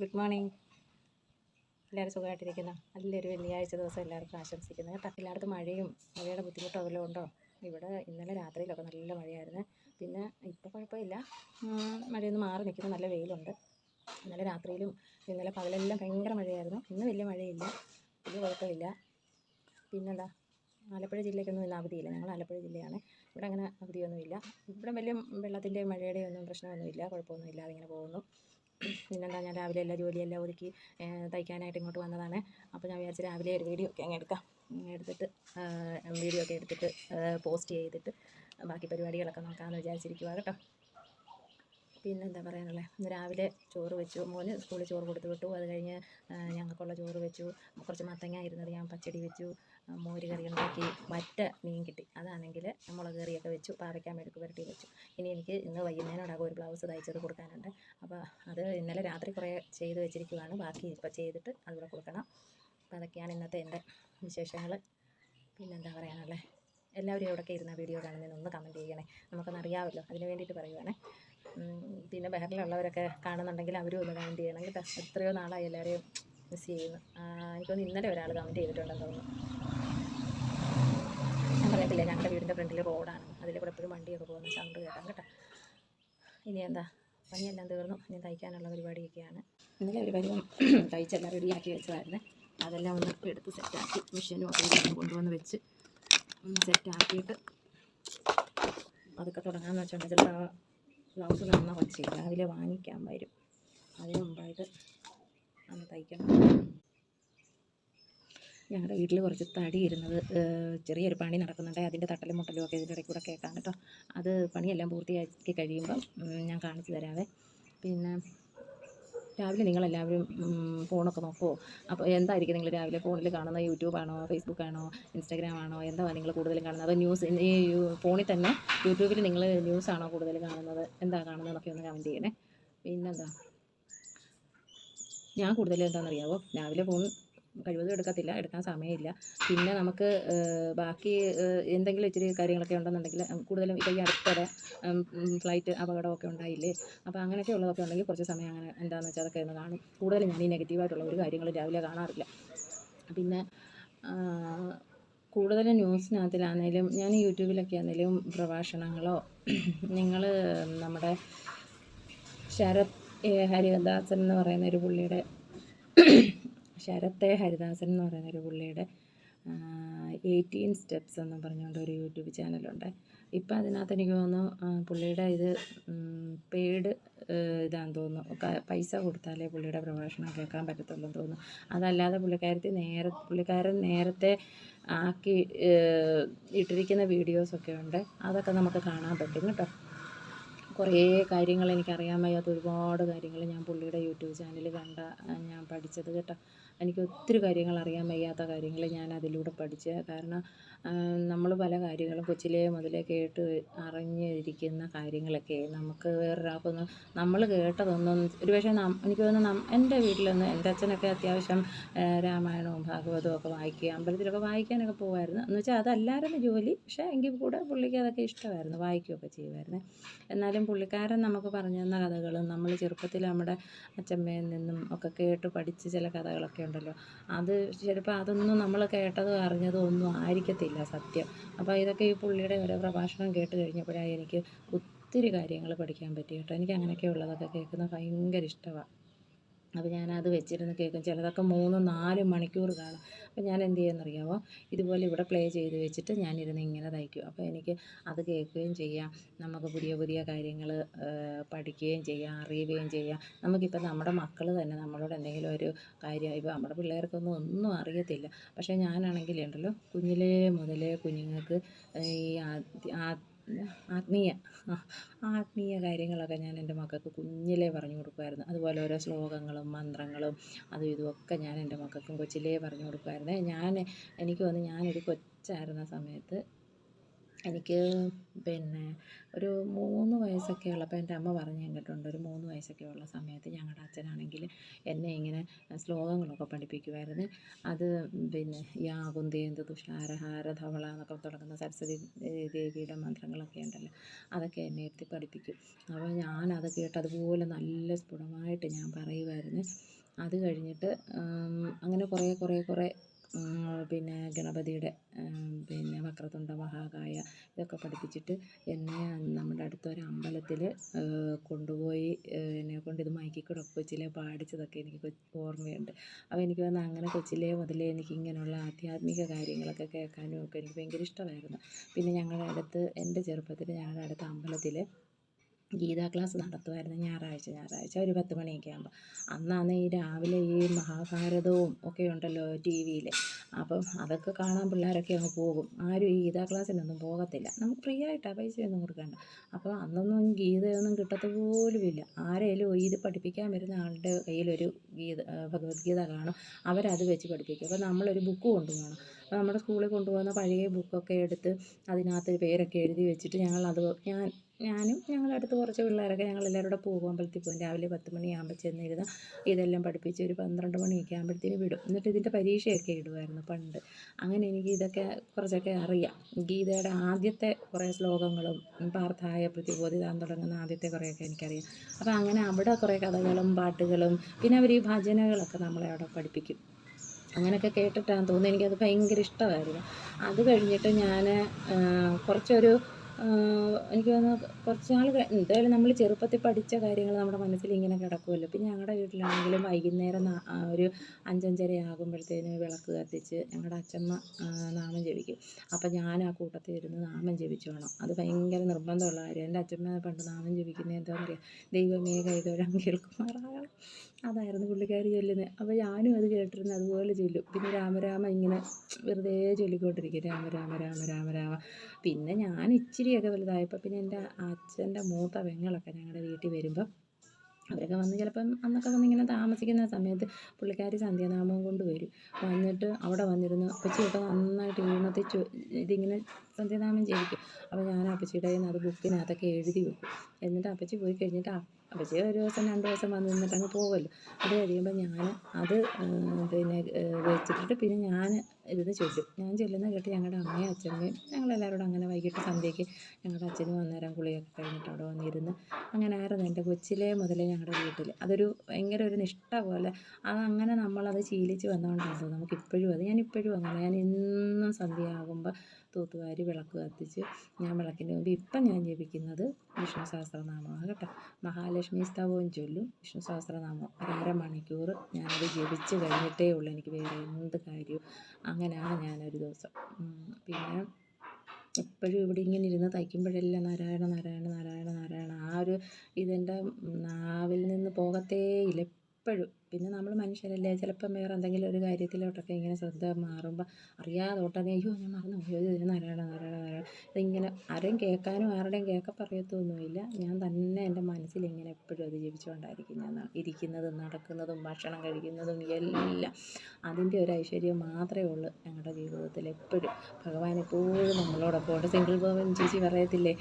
Good morning. എല്ലാവരും സുഖമായിട്ടിരിക്കുന്നു. നല്ലൊരു വെള്ളിയാഴ്ച ദിവസം എല്ലാവർക്കും ആശംസിക്കുന്നു. കേട്ടോ? മഴയും മഴയുടെ ബുദ്ധിമുട്ടോ വല്ലതും ഉണ്ടോ? ഇവിടെ ഇന്നലെ രാത്രിയിലൊക്കെ നല്ല മഴയായിരുന്നു. പിന്നെ ഇപ്പോൾ കുഴപ്പമില്ല. മഴയൊന്നും മാറി നിൽക്കുന്നു. നല്ല വെയിലുണ്ട്. ഇന്നലെ രാത്രിയിലും ഇന്നലെ പകലെല്ലാം ഭയങ്കര മഴയായിരുന്നു. ഇന്ന് വലിയ മഴയില്ല. വലിയ കുഴപ്പമില്ല. പിന്നെന്താ? ആലപ്പുഴ ജില്ലയ്ക്കൊന്നും ഇന്ന് അവധിയില്ല. ഞങ്ങൾ ആലപ്പുഴ ജില്ലയാണ്. ഇവിടെ അങ്ങനെ അവധിയൊന്നുമില്ല. ഇവിടെ വലിയ വെള്ളത്തിന്റെ മഴയുടെ ഒന്നും പ്രശ്നമൊന്നുമില്ല. കുഴപ്പമൊന്നുമില്ല. അതിങ്ങനെ പോകുന്നു. പിന്നെന്താ ഞാൻ രാവിലെ എല്ലാ ജോലിയെല്ലാം ഒതുക്കി തയ്ക്കാനായിട്ട് ഇങ്ങോട്ട് വന്നതാണ്. അപ്പോൾ ഞാൻ വിചാരിച്ചു രാവിലെ ഒരു വീഡിയോ ഒക്കെ അങ്ങ് എടുക്കാം. എടുത്തിട്ട് വീഡിയോ ഒക്കെ എടുത്തിട്ട് പോസ്റ്റ് ചെയ്തിട്ട് ബാക്കി പരിപാടികളൊക്കെ നോക്കാമെന്ന് വിചാരിച്ചിരിക്കുക കേട്ടോ. പിന്നെന്താ പറയാനുള്ളത് രാവിലെ ചോറ് വെച്ചു. മോന് സ്കൂളിൽ ചോറ് കൊടുത്തു വിട്ടു. അത് കഴിഞ്ഞ് ഞങ്ങൾക്കുള്ള ചോറ് വെച്ചു. കുറച്ച് മത്തങ്ങ ഇരുന്നത് ഞാൻ പച്ചടി വെച്ചു. മോര് കറി ഉണ്ടാക്കി. മറ്റ മീൻ കിട്ടി. അതാണെങ്കിൽ മുളക് കറിയൊക്കെ വെച്ചു. പാവയ്ക്കാൻ മെഴുക്ക് പുരട്ടി വെച്ചു. ഇനി എനിക്ക് ഇന്ന് വൈകുന്നേരമോടാകും ഒരു ബ്ലൗസ് തയ്ച്ചത് കൊടുക്കാനുണ്ട്. അപ്പോൾ അത് ഇന്നലെ രാത്രി കുറേ ചെയ്ത് വെച്ചിരിക്കുവാണ്. ബാക്കി ഇപ്പോൾ ചെയ്തിട്ട് അതുകൂടെ കൊടുക്കണം. അപ്പോൾ അതൊക്കെയാണ് ഇന്നത്തെ എന്റെ വിശേഷങ്ങൾ പിന്നെന്താ പറയാനുള്ളത് എല്ലാവരും എവിടെയൊക്കെ ഇരുന്ന വീഡിയോ കാണുന്നതിന് ഒന്ന് കമന്റ് ചെയ്യണേ. നമുക്കൊന്ന് അറിയാമല്ലോ. അതിന് വേണ്ടിയിട്ട് പറയുവാണേ. പിന്നെ ബഹറിലുള്ളവരൊക്കെ കാണുന്നുണ്ടെങ്കിൽ അവരും ഒന്ന് കമന്റ് ചെയ്യണം. കേട്ടോ എത്രയോ നാളായി എല്ലാവരെയും മിസ് ചെയ്യുന്നു. എനിക്കൊന്ന് ഇന്നലെ ഒരാൾ കമന്റ് ചെയ്തിട്ടുണ്ടെന്ന് തോന്നുന്നു. ഞാൻ പറയത്തില്ലേ ഞങ്ങളുടെ വീടിന്റെ ഫ്രണ്ടിൽ റോഡാണ് അതിൽ കൂടെ എപ്പോഴും വണ്ടിയൊക്കെ പോകുന്ന. സൗണ്ട് കേൾക്കാം കേട്ടോ. ഇനി എന്താ? പണിയെല്ലാം തീർന്നു. ഇനി തയ്ക്കാനുള്ള പരിപാടിയൊക്കെയാണ്. ഇന്നലെ ഒരു പരിവം തയ്ച്ചെല്ലാം റെഡിയാക്കി വെച്ചതായിരുന്നു. അതെല്ലാം ഒന്ന് എടുത്ത് സെറ്റാക്കി മെഷീനും ഒക്കെ കൊണ്ടുവന്ന് വെച്ച് സെറ്റാക്കിയിട്ട് അതൊക്കെ തുടങ്ങാമെന്ന് വെച്ചിട്ടുണ്ടെങ്കിൽ ചിലപ്പോൾ ബ്ലൗസ് തന്ന കുറച്ച് രാവിലെ വാങ്ങിക്കാൻ വരും. അതിന് മുമ്പായിട്ട് അന്ന് തയ്ക്കണം. ഞങ്ങളുടെ വീട്ടിൽ കുറച്ച് തടി ഇരുന്നത് ചെറിയൊരു പണി നടക്കുന്നുണ്ട്. അതിന്റെ തട്ടലും മുട്ടലും ഒക്കെ ഇതിന്റെ ഇടയ്ക്ക് കൂടെ കേൾക്കാം കേട്ടോ. അത് പണിയെല്ലാം പൂർത്തിയാക്കി കഴിയുമ്പം ഞാൻ കാണിച്ചു തരാവേ. പിന്നെ രാവിലെ നിങ്ങളെല്ലാവരും ഫോണൊക്കെ നോക്കുമോ അപ്പോൾ എന്തായിരിക്കും നിങ്ങൾ രാവിലെ ഫോണിൽ കാണുന്ന യൂട്യൂബാണോ ഫേസ്ബുക്കാണോ ഇൻസ്റ്റാഗ്രാമാണോ എന്താ നിങ്ങൾ കൂടുതലും കാണുന്നത്? അതോ ന്യൂസ് ഈ ഫോണിൽ തന്നെ യൂട്യൂബിൽ നിങ്ങൾ ന്യൂസ് ആണോ കൂടുതൽ കാണുന്നത്? എന്താ കാണുന്നതെന്നൊക്കെ ഒന്ന് കമന്റ് ചെയ്യണേ. പിന്നെന്താ? ഞാൻ കൂടുതലും എന്താണെന്നറിയാവോ? രാവിലെ ഫോൺ കഴിവതും എടുക്കത്തില്ല എടുക്കാൻ സമയമില്ല. പിന്നെ നമുക്ക് ബാക്കി എന്തെങ്കിലും ഇച്ചിരി കാര്യങ്ങളൊക്കെ ഉണ്ടെന്നുണ്ടെങ്കിൽ കൂടുതലും ഇപ്പോൾ ഈ അടുത്തിടെ ഫ്ലൈറ്റ് അപകടമൊക്കെ ഉണ്ടായില്ലേ? അപ്പോൾ അങ്ങനെയൊക്കെ ഉള്ളതൊക്കെ ഉണ്ടെങ്കിൽ കുറച്ച് സമയം അങ്ങനെ എന്താണെന്ന് വെച്ചാൽ അതൊക്കെ ഒന്ന് കാണും. കൂടുതലും ഞാൻ ഈ നെഗറ്റീവായിട്ടുള്ള ഒരു കാര്യങ്ങളും രാവിലെ കാണാറില്ല. പിന്നെ കൂടുതലും ന്യൂസിനകത്തിലാണെങ്കിലും ഞാൻ യൂട്യൂബിലൊക്കെ ആണെങ്കിലും പ്രഭാഷണങ്ങളോ നിങ്ങൾ നമ്മുടെ ശരത് ഹരിദാസൻ എന്ന് പറയുന്ന ഒരു പുള്ളിയുടെ ശരത് എ ഹരിദാസൻ എന്ന് പറയുന്ന ഒരു പുള്ളിയുടെ എയ്റ്റീൻ സ്റ്റെപ്സ് എന്ന് പറഞ്ഞുകൊണ്ട് ഒരു യൂട്യൂബ് ചാനലുണ്ട്. ഇപ്പം അതിനകത്ത് എനിക്ക് തോന്നുന്നു പുള്ളിയുടെ ഇത് പെയ്ഡ് ഇതാന്ന് തോന്നുന്നു. പൈസ കൊടുത്താലേ പുള്ളിയുടെ പ്രഭാഷണം കേൾക്കാൻ പറ്റത്തുള്ളൂ എന്ന് തോന്നുന്നു. അതല്ലാതെ പുള്ളിക്കാരത്തി നേരെ പുള്ളിക്കാരൻ നേരത്തെ ആക്കി ഇട്ടിരിക്കുന്ന വീഡിയോസൊക്കെ ഉണ്ട്. അതൊക്കെ നമുക്ക് കാണാൻ പറ്റും കേട്ടോ. കുറേ കാര്യങ്ങൾ എനിക്കറിയാൻ വയ്യാത്ത ഒരുപാട് കാര്യങ്ങൾ ഞാൻ പുള്ളിയുടെ യൂട്യൂബ് ചാനൽ കണ്ട ഞാൻ പഠിച്ചത് കേട്ടോ. എനിക്ക് ഒത്തിരി കാര്യങ്ങൾ അറിയാൻ വയ്യാത്ത കാര്യങ്ങൾ ഞാൻ അതിലൂടെ പഠിച്ച് കാരണം നമ്മൾ പല കാര്യങ്ങളും കൊച്ചിലേ മുതലേ കേട്ട് അറിഞ്ഞിരിക്കുന്ന കാര്യങ്ങളൊക്കെ നമുക്ക് വേറൊരാൾക്കൊന്നും നമ്മൾ കേട്ടതൊന്നും ഒരു പക്ഷേ എനിക്ക് തോന്നുന്നു എന്റെ വീട്ടിലൊന്നും എന്റെ അച്ഛനൊക്കെ അത്യാവശ്യം രാമായണവും ഭാഗവതവും ഒക്കെ വായിക്കുക അമ്പലത്തിലൊക്കെ വായിക്കാനൊക്കെ പോകുമായിരുന്നു എന്ന് വെച്ചാൽ അതല്ലായിരുന്നു ജോലി പക്ഷേ എങ്കിൽ കൂടെ പുള്ളിക്ക് അതൊക്കെ ഇഷ്ടമായിരുന്നു വായിക്കുകയൊക്കെ ചെയ്യുമായിരുന്നു. എന്നാലും പുള്ളിക്കാരൻ നമുക്ക് പറഞ്ഞു തന്ന കഥകളും നമ്മൾ ചെറുപ്പത്തിൽ നമ്മുടെ അച്ഛമ്മയിൽ നിന്നും ഒക്കെ കേട്ട് പഠിച്ച ചില കഥകളൊക്കെ ഉണ്ടല്ലോ. അത് ചിലപ്പോൾ അതൊന്നും നമ്മൾ കേട്ടതോ അറിഞ്ഞതോ ഒന്നും ആയിരിക്കത്തില്ല സത്യം. അപ്പോൾ ഇതൊക്കെ ഈ പുള്ളിയുടെ ഓരോ പ്രഭാഷണം കേട്ട് കഴിഞ്ഞപ്പോഴാണ് എനിക്ക് ഒത്തിരി കാര്യങ്ങൾ പഠിക്കാൻ പറ്റി കേട്ടോ. എനിക്ക് അങ്ങനെയൊക്കെ ഉള്ളതൊക്കെ കേൾക്കുന്നത് ഭയങ്കര ഇഷ്ടമാണ് അപ്പോൾ ഞാനത് വെച്ചിരുന്ന് കേൾക്കും. ചിലതൊക്കെ മൂന്ന് നാല് മണിക്കൂർ കാണും. അപ്പോൾ ഞാൻ എന്ത് ചെയ്യുമെന്നറിയാമോ ഇതുപോലെ ഇവിടെ പ്ലേ ചെയ്ത് വെച്ചിട്ട് ഞാനിരുന്ന് ഇങ്ങനെ തയ്ക്കും. അപ്പോൾ എനിക്ക് അത് കേൾക്കുകയും ചെയ്യാം. നമുക്ക് പുതിയ പുതിയ കാര്യങ്ങൾ പഠിക്കുകയും ചെയ്യാം അറിയുകയും ചെയ്യാം. നമുക്കിപ്പോൾ നമ്മുടെ മക്കൾ തന്നെ നമ്മളോട് എന്തെങ്കിലും ഒരു കാര്യം ഇപ്പോൾ നമ്മുടെ പിള്ളേർക്കൊന്നും ഒന്നും അറിയത്തില്ല. പക്ഷേ ഞാനാണെങ്കിൽ ഉണ്ടല്ലോ കുഞ്ഞിലേ മുതലേ കുഞ്ഞുങ്ങൾക്ക് ഈ ആ- ആത്മീയ ആത്മീയ കാര്യങ്ങളൊക്കെ ഞാൻ എന്റെ മക്കൾക്ക് കുഞ്ഞിലേ പറഞ്ഞു കൊടുക്കുമായിരുന്നു. അതുപോലെ ഓരോ ശ്ലോകങ്ങളും മന്ത്രങ്ങളും അതും ഇതുമൊക്കെ ഞാൻ എന്റെ മക്കൾക്കും കൊച്ചിലേ പറഞ്ഞു കൊടുക്കുമായിരുന്നു. ഞാൻ എനിക്ക് തോന്നുന്നു ഞാനൊരു കൊച്ചായിരുന്ന സമയത്ത് എനിക്ക് പിന്നെ ഒരു മൂന്ന് വയസ്സൊക്കെ ഉള്ളപ്പോൾ എന്റെ അമ്മ പറഞ്ഞു കേട്ടിട്ടുണ്ട് ഒരു മൂന്ന് വയസ്സൊക്കെ ഉള്ള സമയത്ത് ഞങ്ങളുടെ അച്ഛനാണെങ്കിൽ എന്നെ ഇങ്ങനെ ശ്ലോകങ്ങളൊക്കെ പഠിപ്പിക്കുമായിരുന്നു അത് പിന്നെ യാകുന്തേന്ത് തുഷാരഹാര ധവള എന്നൊക്കെ തുടങ്ങുന്ന സരസ്വതി ദേവിയുടെ മന്ത്രങ്ങളൊക്കെ ഉണ്ടല്ലോ അതൊക്കെ എന്നെ ഇരുത്തി പഠിപ്പിക്കും. അപ്പോൾ ഞാനത് കേട്ട് അതുപോലെ നല്ല സ്ഫുടമായിട്ട് ഞാൻ പറയുമായിരുന്നു അത് കഴിഞ്ഞിട്ട് അങ്ങനെ കുറേ കുറേ കുറേ പിന്നെ ഗണപതിയുടെ പിന്നെ വക്രതുണ്ട മഹാകായ ഇതൊക്കെ പഠിപ്പിച്ചിട്ട് എന്നെ നമ്മുടെ അടുത്തൊരു അമ്പലത്തിൽ കൊണ്ടുപോയി എന്നെക്കൊണ്ട് ഇത് മൈക്കിൽ കൂടെ കൊച്ചിലെ പാടിച്ചതൊക്കെ എനിക്ക് ഓർമ്മയുണ്ട്. അപ്പോൾ എനിക്ക് തോന്നുന്നു അങ്ങനെ കൊച്ചിലെ മുതലേ എനിക്ക് ഇങ്ങനെയുള്ള ആധ്യാത്മിക കാര്യങ്ങളൊക്കെ കേൾക്കാനും ഒക്കെ എനിക്ക് ഭയങ്കര ഇഷ്ടമായിരുന്നു. പിന്നെ ഞങ്ങളുടെ അടുത്ത് എന്റെ ചെറുപ്പത്തിൽ ഞങ്ങളുടെ അടുത്ത അമ്പലത്തിൽ ഗീതാ ക്ലാസ് നടത്തുമായിരുന്നു ഞായറാഴ്ച. ഞായറാഴ്ച ഒരു പത്ത് മണിയൊക്കെ ആകുമ്പോൾ അന്നാണ് ഈ രാവിലെ ഈ മഹാഭാരതവും ഒക്കെ ഉണ്ടല്ലോ ടി വിയിൽ അപ്പം അതൊക്കെ കാണാൻ പിള്ളേരൊക്കെ അങ്ങ് പോകും. ആരും ഈ ഗീതാ ക്ലാസ്സിനൊന്നും പോകത്തില്ല. നമുക്ക് ഫ്രീ ആയിട്ടാണ് പൈസയൊന്നും കൊടുക്കണ്ട. അപ്പോൾ അന്നൊന്നും ഗീതയൊന്നും കിട്ടത്ത പോലുമില്ല ആരെങ്കിലും ഇത് പഠിപ്പിക്കാൻ വരുന്ന ആളുടെ കയ്യിലൊരു ഗീത ഭഗവത്ഗീത കാണും. അവരത് വെച്ച് പഠിപ്പിക്കും. അപ്പോൾ നമ്മളൊരു ബുക്ക് കൊണ്ടുപോകണം. അപ്പോൾ നമ്മുടെ സ്കൂളിൽ കൊണ്ടുപോകുന്ന പഴയ ബുക്കൊക്കെ എടുത്ത് അതിനകത്ത് പേരൊക്കെ എഴുതി വെച്ചിട്ട് ഞങ്ങൾ അത് ഞാൻ ഞാനും ഞങ്ങളുടെ അടുത്ത് കുറച്ച് പിള്ളേരൊക്കെ ഞങ്ങൾ എല്ലാവരും കൂടെ പോകും അമ്പലത്തിൽ പോകും രാവിലെ പത്ത് മണിയാകുമ്പോൾ ചെന്നിരുന്ന് ഇതെല്ലാം പഠിപ്പിച്ച് ഒരു പന്ത്രണ്ട് മണിയൊക്കെ ആകുമ്പോഴത്തേന് വിടും. എന്നിട്ട് ഇതിന്റെ പരീക്ഷയൊക്കെ ഇടുമായിരുന്നു പണ്ട്. അങ്ങനെ എനിക്ക് ഇതൊക്കെ കുറച്ചൊക്കെ അറിയാം. ഗീതയുടെ ആദ്യത്തെ കുറേ ശ്ലോകങ്ങളും പാർത്ഥായ പ്രതിബോധിതാൻ തുടങ്ങുന്ന ആദ്യത്തെ കുറേയൊക്കെ എനിക്കറിയാം. അപ്പോൾ അങ്ങനെ അവിടെ കുറേ കഥകളും പാട്ടുകളും പിന്നെ അവർ ഈ ഭജനകളൊക്കെ നമ്മളെ അവിടെ പഠിപ്പിക്കും. അങ്ങനെയൊക്കെ കേട്ടിട്ടാണ് തോന്നുന്നത്. എനിക്കത് ഭയങ്കര ഇഷ്ടമായിരുന്നു. അത് കഴിഞ്ഞിട്ട് ഞാൻ കുറച്ചൊരു എനിക്ക് തോന്നുന്നു കുറച്ച് നാൾ എന്തായാലും നമ്മൾ ചെറുപ്പത്തിൽ പഠിച്ച കാര്യങ്ങൾ നമ്മുടെ മനസ്സിൽ ഇങ്ങനെ കിടക്കുമല്ലോ പിന്നെ ഞങ്ങളുടെ വീട്ടിലാണെങ്കിലും വൈകുന്നേരം ഒരു അഞ്ചഞ്ചര ആകുമ്പോഴത്തേന് വിളക്ക് കത്തിച്ച് ഞങ്ങളുടെ അച്ഛമ്മ നാമം ജപിക്കും. അപ്പം ഞാൻ ആ കൂട്ടത്തിൽ ഇരുന്ന് നാമം ജപിച്ചോണം. അത് ഭയങ്കര നിർബന്ധമുള്ള കാര്യമാണ് എന്റെ അച്ഛമ്മ പണ്ട് നാമം ജപിക്കുന്നത് എന്താണെന്ന് അറിയാം ദൈവമേ കൈതൊഴാൻ കേൾക്കുമാറാകണം. അതായിരുന്നു പുള്ളിക്കാരി ചൊല്ലുന്നത് അപ്പോൾ ഞാനും അത് കേട്ടിരുന്നു അതുപോലെ ചൊല്ലും. പിന്നെ രാമരാമ ഇങ്ങനെ വെറുതെ ചൊല്ലിക്കൊണ്ടിരിക്കും. രാമരാമ രാമ രാമ രാമ പിന്നെ ഞാൻ ഇച്ചിരിയൊക്കെ വലുതായപ്പോൾ പിന്നെ എന്റെ അച്ഛന്റെ മൂത്ത പെങ്ങളൊക്കെ ഞങ്ങളുടെ വീട്ടിൽ വരുമ്പം അവരൊക്കെ വന്ന് ചിലപ്പം അന്നൊക്കെ വന്നിങ്ങനെ താമസിക്കുന്ന സമയത്ത് പുള്ളിക്കാരി സന്ധ്യാനാമം കൊണ്ട് വരും. വന്നിട്ട് അവിടെ വന്നിരുന്ന് അപ്പച്ചിയൊക്കെ നന്നായിട്ട് ഈണത്തിൽ ചൊ ഇതിങ്ങനെ സന്ധ്യാനാമം ജപിക്കും അപ്പോൾ ഞാൻ അപ്പച്ചിയുടെ കയ്യിൽ നിന്ന് അത് ബുക്കിനകത്തൊക്കെ എഴുതി വെക്കും. എന്നിട്ട് അപ്പച്ചി പോയി കഴിഞ്ഞിട്ട് അപ്പച്ചി ഒരു ദിവസം രണ്ട് ദിവസം വന്ന് നിന്നിട്ട് അങ്ങ് പോകുമല്ലോ അത് കഴിയുമ്പോൾ ഞാൻ അത് പിന്നെ വെച്ചിട്ടിട്ട് പിന്നെ ഞാൻ ഇരുന്ന് ചൊല്ലും ഞാൻ ചൊല്ലുന്ന കേട്ട് ഞങ്ങളുടെ അമ്മയും അച്ഛനും ഞങ്ങളെല്ലാവരോടും അങ്ങനെ വൈകിട്ട് സന്ധ്യയ്ക്ക് ഞങ്ങളുടെ അച്ഛനും അന്നേരം കുളിയൊക്കെ കഴിഞ്ഞിട്ട് അവിടെ വന്നിരുന്ന് അങ്ങനെ ആയിരുന്നു. എന്റെ കൊച്ചിലേ മുതലേ ഞങ്ങളുടെ വീട്ടിൽ അതൊരു ഭയങ്കര ഒരു നിഷ്ഠ പോലെ. അത് അങ്ങനെ നമ്മളത് ശീലിച്ച് വന്നുകൊണ്ടാണ് നമുക്ക് ഇപ്പോഴും അത്. ഞാൻ ഇപ്പോഴും അങ്ങനെ. ഞാൻ എന്നും സന്ധ്യ ആകുമ്പോൾ തൂത്തുവാരി വിളക്ക് കത്തിച്ച് ഞാൻ വിളക്കിന്റെ മുമ്പ് ഇപ്പം ഞാൻ ജപിക്കുന്നത് വിഷ്ണു സഹസ്രനാമമാണ് കേട്ടോ. മഹാലക്ഷ്മി സ്തവവും ചൊല്ലും വിഷ്ണു സഹസ്രനാമം. അരമണിക്കൂർ ഞാനത് ജപിച്ച് കഴിഞ്ഞിട്ടേ ഉള്ളൂ. എനിക്ക് വേറെ എന്ത് കാര്യവും അങ്ങനെയാണ് ഞാനൊരു ദിവസം. പിന്നെ എപ്പോഴും ഇവിടെ ഇങ്ങനെ ഇരുന്ന് തയ്ക്കുമ്പോഴെല്ലാം നാരായണ നാരായണ നാരായണ നാരായണ ആ ഒരു ഇതെന്റെ നാവിൽ നിന്ന് പോകത്തേയില്ല എപ്പോഴും. പിന്നെ നമ്മൾ മനുഷ്യരല്ലേ? ചിലപ്പം വേറെ എന്തെങ്കിലും ഒരു കാര്യത്തിലോട്ടൊക്കെ ഇങ്ങനെ ശ്രദ്ധ മാറുമ്പോൾ അറിയാതെ ഒട്ടനെ അയ്യോ ഞാൻ മറന്നു പോയോ. ഇതിന് നാരായണ നാരായണ നാരായണ ഇതിങ്ങനെ ആരെയും കേൾക്കാനും ആരുടെയും കേൾക്ക പറയത്തൊന്നുമില്ല. ഞാൻ തന്നെ എന്റെ മനസ്സിൽ ഇങ്ങനെ എപ്പോഴും അത് ജീവിച്ചുകൊണ്ടായിരിക്കും ഞാൻ ഇരിക്കുന്നതും നടക്കുന്നതും ഭക്ഷണം കഴിക്കുന്നതും എല്ലാം അതിന്റെ ഒരു ഐശ്വര്യം മാത്രമേ ഉള്ളൂ ഞങ്ങളുടെ ജീവിതത്തിൽ എപ്പോഴും. ഭഗവാൻ എപ്പോഴും നമ്മളോടൊപ്പം ഉണ്ട്. സിംഗിൾ ഭവൻ ചേച്ചി പറയത്തില്ലേ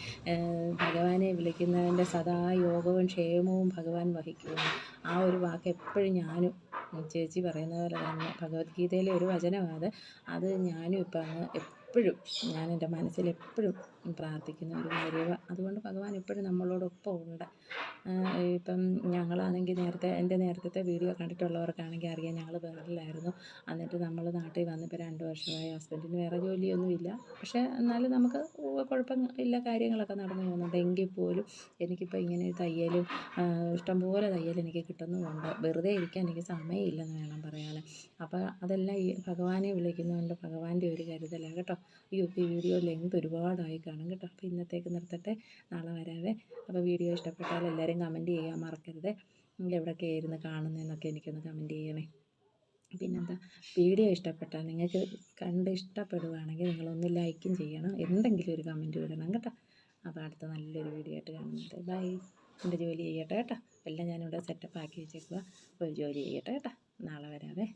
ഭഗവാനെ വിളിക്കുന്നവന്റെ സദാ യോഗവും ക്ഷേമവും ഭഗവാൻ വഹിക്കുന്നു. ആ ഒരു വാക്ക് എപ്പോഴും ഞാനും ചേച്ചി പറയുന്ന പോലെ തന്നെ ഭഗവത്ഗീതയിലെ ഒരു വചനമാണ് അത്. ഞാനും ഇപ്പം അങ്ങ് എപ്പോഴും ഞാൻ എന്റെ മനസ്സിൽ എപ്പോഴും പ്രാർത്ഥിക്കുന്ന ഒരു കാര്യമാണ് അതുകൊണ്ട് ഭഗവാൻ എപ്പോഴും നമ്മളോടൊപ്പം ഉണ്ട്. ഇപ്പം ഞങ്ങളാണെങ്കിൽ നേരത്തെ എന്റെ നേരത്തെ വീഡിയോ കണ്ടിട്ടുള്ളവർക്കാണെങ്കിൽ അറിയാം ഞങ്ങൾ ബഹറിലായിരുന്നു എന്നിട്ട് നമ്മൾ നാട്ടിൽ വന്നിപ്പോൾ രണ്ട് വർഷമായി ഹസ്ബൻഡിന് വേറെ ജോലിയൊന്നുമില്ല. പക്ഷേ എന്നാലും നമുക്ക് കുഴപ്പം ഇല്ല കാര്യങ്ങളൊക്കെ നടന്നു പോകുന്നുണ്ട്. എങ്കിൽ പോലും എനിക്കിപ്പോൾ ഇങ്ങനെ തയ്യലും ഇഷ്ടംപോലെ തയ്യൽ എനിക്ക് കിട്ടുന്നുമുണ്ട്. വെറുതെ ഇരിക്കാൻ എനിക്ക് സമയമില്ലെന്ന് വേണം പറയാൻ. അപ്പോൾ അതെല്ലാം ഈ ഭഗവാനെ വിളിക്കുന്നതുകൊണ്ട് ഭഗവാന്റെ ഒരു കരുതലാണ് കേട്ടോ. ഈ വീഡിയോ ലെങ്ത് ഒരുപാടായി കാണും കേട്ടോ. അപ്പോൾ ഇന്നത്തേക്ക് നിർത്തട്ടെ. നാളെ വരാവേ. അപ്പോൾ വീഡിയോ ഇഷ്ടപ്പെട്ടാൽ എല്ലാവരും കമന്റ് ചെയ്യാൻ മറക്കരുത്. നിങ്ങൾ എവിടെയൊക്കെ ആയിരുന്നു കാണുന്നതെന്നൊക്കെ എനിക്കൊന്ന് കമന്റ് ചെയ്യണേ. പിന്നെന്താ? വീഡിയോ ഇഷ്ടപ്പെട്ടാൽ നിങ്ങൾക്ക് കണ്ട് ഇഷ്ടപ്പെടുകയാണെങ്കിൽ നിങ്ങളൊന്ന് ലൈക്കും ചെയ്യണം. എന്തെങ്കിലും ഒരു കമന്റ് വിടണം കേട്ടോ. അപ്പോൾ അടുത്ത നല്ലൊരു വീഡിയോ ആയിട്ട് കാണുന്നുണ്ട് ബൈ എന്റെ ജോലി ചെയ്യട്ടെ കേട്ടോ. എല്ലാം ഞാനിവിടെ സെറ്റപ്പ് ആക്കി വെച്ചേക്കുക ഒരു ജോലി ചെയ്യട്ടെ കേട്ടോ. നാളെ വരാവേ.